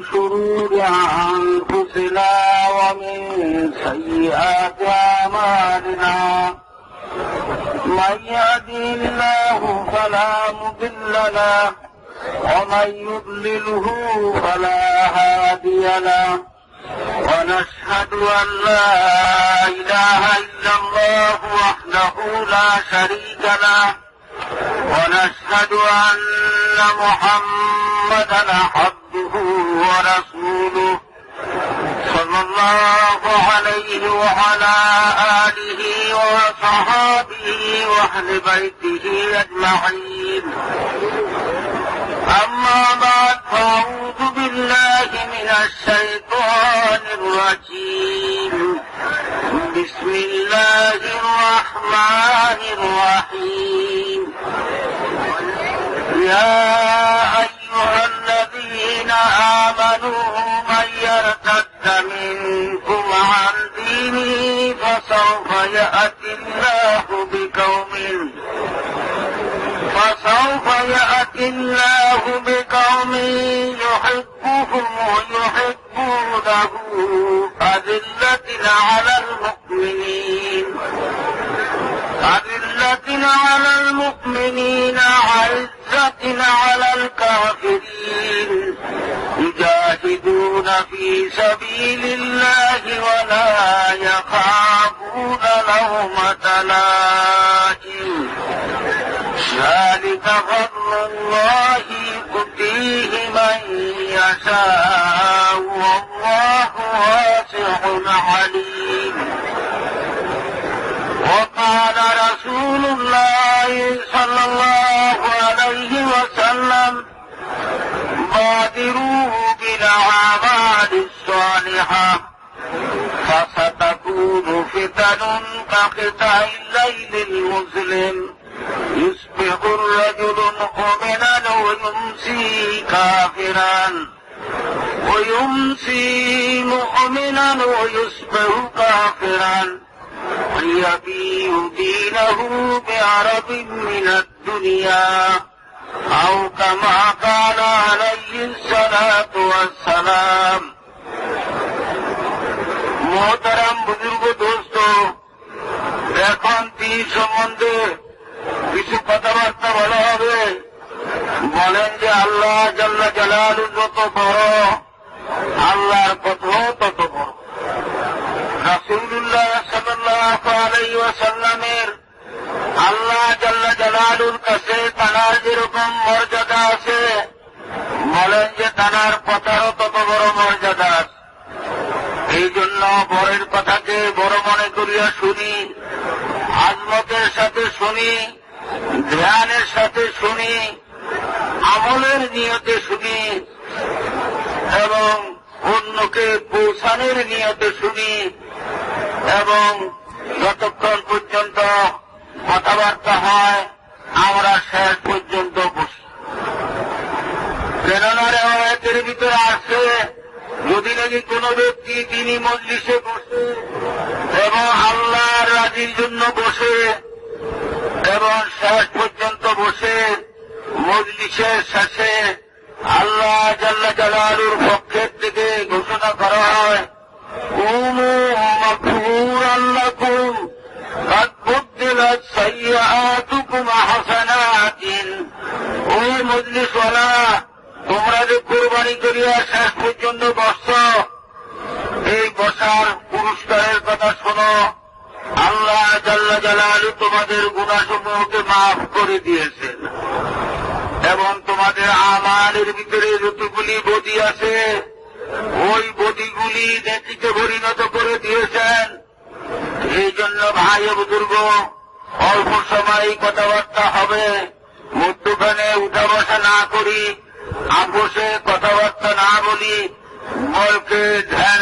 شرور أنفسنا ومن سيئات أعمالنا. من يهدي الله فلا مضل له ومن يضلله فلا هادي له. ونشهد أن لا إله إلا الله وحده لا شريك له. ونشهد أن محمدا عبده ورسوله صلى الله عليه وعلى آله وصحابه وأهل بيته أجمعين. أما بعد فأعوذ بالله من الشيطان الرجيم. بسم الله الرحمن الرحيم. يا آمنوا من يرتد منكم عن دينه فسوف يأتي الله بقوم فسوف يأتي الله بقوم يحبهم ويحبونه أذلة على المؤمنين أذلة على المؤمنين على الكافرين. يجاهدون في سبيل الله ولا يخافون لومة لائم. ذلك فضل الله يؤتيه من يشاء. والله واسع عليم. وقال رسول الله صلى الله عليه وسلم بادروا بالأعمال الصالحة. فستكون فتن كقطع الليل المظلم. يصبح الرجل مؤمنا ويمسي كافرا. ويمسي مؤمنا ويصبح كافرا. ويبيع دينه بعرض من الدنيا. أو كما قال عليه الصلاة والسلام মোহতারাম বুজুর্গ দোস্ত এখন তিন সম্বন্ধে কিছু কথাবার্তা বলা হবে বলেন যে আল্লাহ জাল্লা জালাল যত বড় আল্লাহর কথাও তত বড় রাসুল্লাহ সাল্লাহ আলাই ওয়াসাল্লামের আল্লাহ জাল্লা জালালুর কাছে তানার যেরকম মর্যাদা আছে, বলেন যে তানার কথারও তত বড় মর্যাদা আছে। এই জন্য বরের কথাকে বড় মনে করিয়া শুনি আজমতের সাথে শুনি, ধ্যানের সাথে শুনি, আমলের নিয়তে শুনি, এবং অন্যকে পৌঁছানোর নিয়তে শুনি, এবং যতক্ষণ পর্যন্ত কথাবার্তা হয়, আমরা শেষ পর্যন্ত বসি। কেননা রেওয়ায়তের ভিতরে আসে যদি নাকি কোন ব্যক্তি তিনি মজলিসে বসে এবং আল্লাহর রাজির জন্য বসে এবং শেষ পর্যন্ত বসে, মজলিসের শেষে আল্লাহ জাল্লা জালালুর পক্ষের থেকে ঘোষণা বসার পুরস্কারের কথা শোনো। আল্লাহ জাল্লা জালালু তোমাদের গুণাসমূহকে মাফ করে দিয়েছেন। এবং তোমাদের আমাদের ভিতরে যতগুলি বদি আছে, ওই বদিগুলি নেতিতে পরিণত করে দিয়েছেন। এই জন্য ভাই বুজুর্গ, অল্প সময় কথাবার্তা হবে। মধ্যখানে উঠা বসা না করি, আপোষে কথাবার্তা না বলি বলকে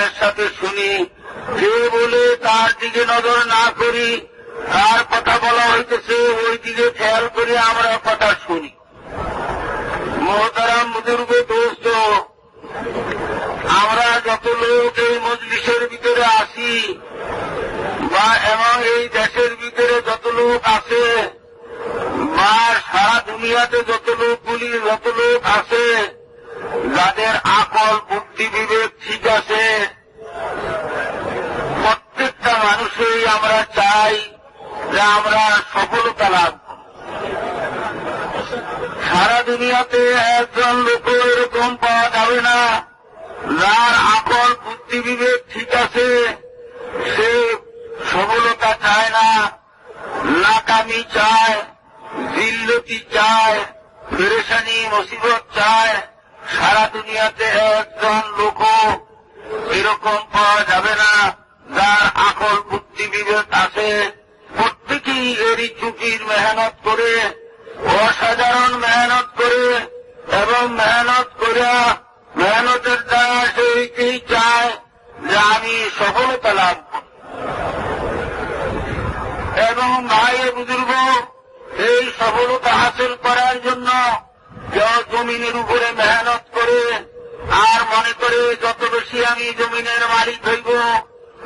ধ্যানের সাথে শুনি। যে বলে তার দিকে নজর না করি, তার কথা বলা হইতেছে, ওই দিকে খেয়াল করে আমরা কথা শুনি। মহতারাম বুজুর্গ দোস্ত, আমরা যত লোক এই মজলিসের ভিতরে আসি বা এবং এই দেশের ভিতরে যত লোক আছে, বা সারা দুনিয়াতে যত লোকগুলি যত লোক আছে, যাদের আকল, বুদ্ধি দুনিয়াতে একজন লোক এরকম পাওয়া যাবে না। যার আকল, বুদ্ধি, বিবেক ঠিক আছে, সে সফলতা চায় না। নাকামি চায়, জিল্লতি চায় ফেরেশানি মুসিবত চায়। সারা দুনিয়াতে একজন লোক এরকম পাওয়া যাবে না। যার আকল, বুদ্ধি, বিবেক আছে, প্রত্যেকেই এরই চুকির মেহনত করে অসাধারণ মেহনত করে এবং মেহনত করে মেহনতের দ্বারা সেইকেই চায় যে আমি সফলতা লাভ এবং ভাই বুজুর্গ, এই সফলতা হাসিল করার জন্য জমিনের উপরে মেহনত করে আর মনে করে যত বেশি আমি জমিনের মালিক হইব,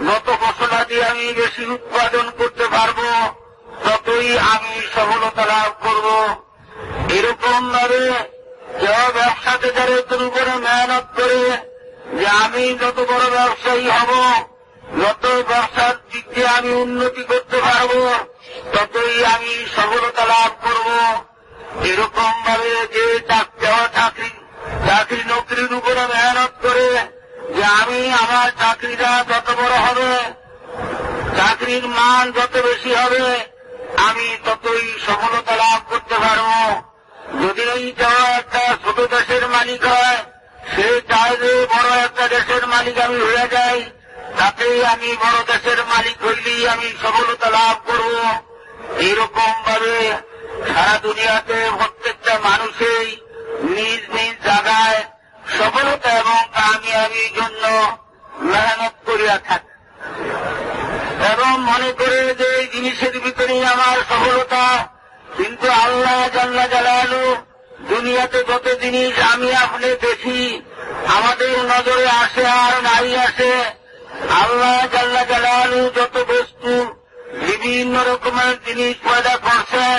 যত ফসলাদি আমি বেশি উৎপাদন করতে পারব ততই আমি সফলতা লাভ করব, এরকম ভাবে কেউ ব্যবসাতে যারা তোর উপরে মেহনত করে যে আমি যত বড় ব্যবসায়ী হব, যত ব্যবসার দিক দিয়ে আমি উন্নতি করতে পারব, ততই আমি সফলতা লাভ করব। এরকম ভাবে যে দেওয়া চাকরি চাকরি নকরির উপরে মেহনত করে যে আমি আমার চাকরিটা যত বড় হবে, চাকরির মান যত বেশি হবে আমি ততই সফলতা লাভ করতে পারব। যদি এই যাওয়া একটা ছোট দেশের মালিক হয়, সে চায় যে বড় একটা দেশের মালিক আমি হয়ে যাই। তাতেই আমি বড় দেশের মালিক হইলেই আমি সফলতা লাভ করব। এরকম ভাবে সারা দুনিয়াতে প্রত্যেকটা মানুষেই নিজ নিজ জায়গায় সফলতা এবং কামিয়াবির জন্য মেহনত করিয়া থাকে। এবং মনে করে যে এই জিনিসের ভিতরেই আমার সফলতা। কিন্তু আল্লাহ জাল্লা জালালু, দুনিয়াতে যত জিনিস আমি আপনি দেখি, আমাদের নজরে আসে আর নাই আসে। আল্লাহ জাল্লা জালালু যত বস্তু, বিভিন্ন রকমের জিনিস পয়দা করছেন,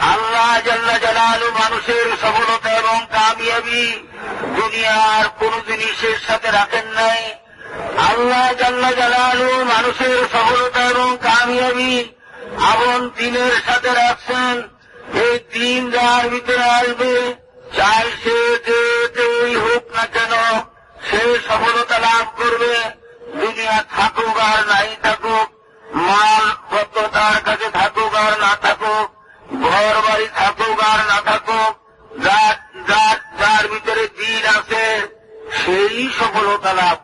আল্লাহ জাল্লা জালালু মানুষের সফলতা এবং কামিয়াবি দুনিয়ার কোন জিনিসের সাথে রাখেন নাই। আল্লাহ জাল্লা জালালু মানুষের সফলতা এবং কামিয়াবি আপন দিনের সাথে রাখছেন। এই দিন যার ভিতরে আসবে, চাই সে যেই হোক না কেন, সে সফলতা লাভ করবে। দুনিয়া থাকুক আর নাই থাকুক, মাল পত্র তার কাছে থাকুক আর না থাকুক ঘর বাড়ি থাকুক আর না থাকুক যার ভিতরে দিন আছে, সেই সফলতা লাভ